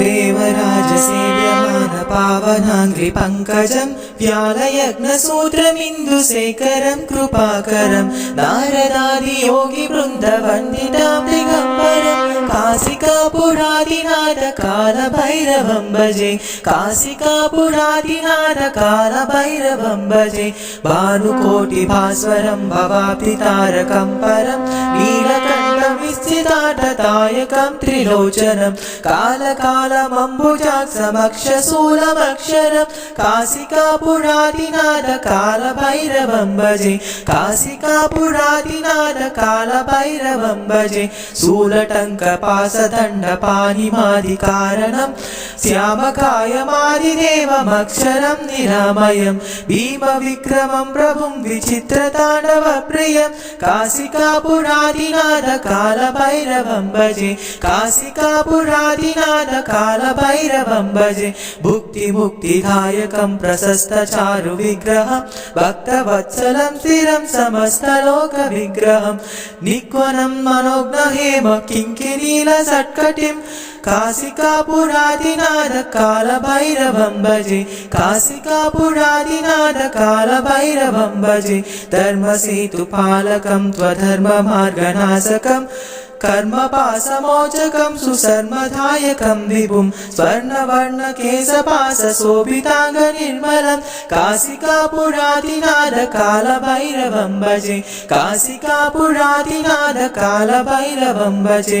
ദേവരാജസേവ്യമാന പാവനാംഗ്രി പങ്കജം വ്യാലയജ്ഞസൂത്രമിന്ദുശേഖരം കൃപാകരം നാരദാദിയോഗി വൃന്ദവന്ദിതാം ദിഗംബരം കാസികാപുരാതിനാഥ കാലഭൈരവം ഭജേ കാസികാപുരാതിനാഥ കാലഭൈരവം ഭജേ ഭാനുകോട്ടി ഭാസ്വരം ഭവാബ്ധി താരകം പരം നീലകണ്ഠ कालभैरवं भजे काशिकापुरादिनाथ कालभैरवं भजे। शूलटङ्कपासदण्डपानिमादिकारणं श्यामकायमादिदेवमक्षरं निरामयं। भीमविक्रमं प्रभुं विचित्रताण्डवप्रियं। काशिकापुरादिनाथ कालभैरवं भजे काशिकापुरादिनाथ कालभैरवं भजे भुक्तिमुक्तिदायकं प्रशस्तचारुविग्रहं भक्तवत्सलं स्थिरं समस्तलोकविग्रहं निक्वनं मनोज्ञहेम किङ्किनीलसट्कटिं काशिकापुरादिनाथ कालभैरवं भजे काशिकापुरादिनाथ कालभैरवं भजे धर्मसेतुपालकं त्वधर्ममार्गनाशकम् कर्मपासमोचकं सुसर्मधायकं विभुं स्वर्णवर्णकेशपासशोभिताङ्गनिर्मलं काशिकापुरादिनाथ कालभैरवं भजे काशिकापुरादिनाथ कालभैरवं भजे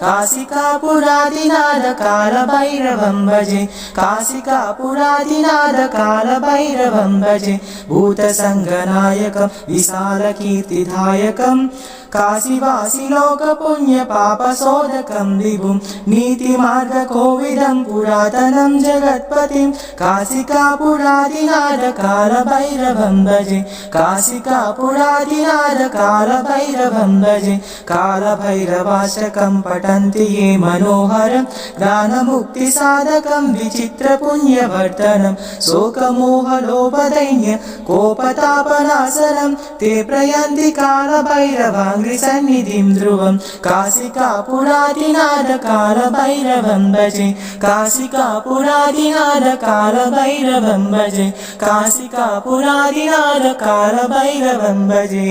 काशिकापुरादिनाद कालभैरवं भजे। अट्टहासभिन्नपद्मचाण्डकोशसन्ततिं दृष्टिपातनष्टपापजालमुग्रशासनम् अष्टसिद्धिदायकं कपालमालिकाधरं काशिकापुरादिनाद कालभैरवं भजे काशिकापुरादिनाद कालभैरवं भजे भूतसङ्गनायकं विशालकीर्तिदायकम् काशिवासिलोकपुण्यपापशोधकं विभुं नीतिमार्गकोविदं पुरातनं जगत्पतिं काशिकापुरादिनाद कालभैरवं भजे काशिकापुरादिनाद कालभैरवं भजे कालभैरवाशकं पठन्ति ये मनोहरं ज्ञानमुक्तिसाधकं विचित्रपुण्यवर्धनं शोकमोहलोपदैन्य कोपतापनाशनं ते प्रयन्ति कालभैरवाङ् అగ్రి సన్నిధిం ధ్రువం కాశికా పురాతినాద కాల భైరవం భజే కాశికా పురాతినాద కాల భైరవం భజే కాశికా పురాతినాద కాల భైరవం భజే